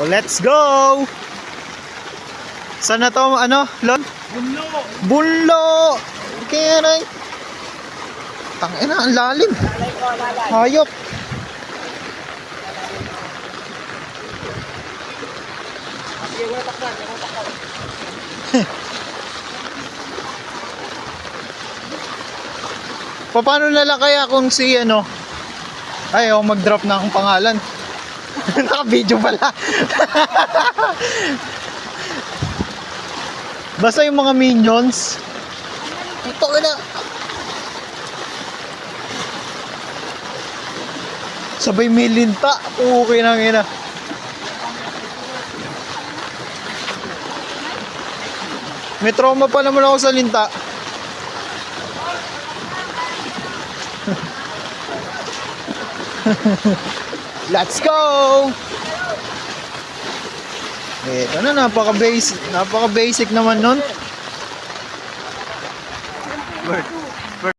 Oh, let's go! Saan na to, ano, Lon? Bunlo! Bunlo! Kaya na Tangina, ang lalim. Hayop. Paano na lang kaya kung si ano? Ay, oh, mag-drop na akong pangalan. Naka-video pala. Basta yung mga minions. Ito na. Sabay may linta. Okay na ina. May trauma pa naman ako sa linta. Let's go! Ito na, napaka-basic, napaka-basic naman nun. Bird.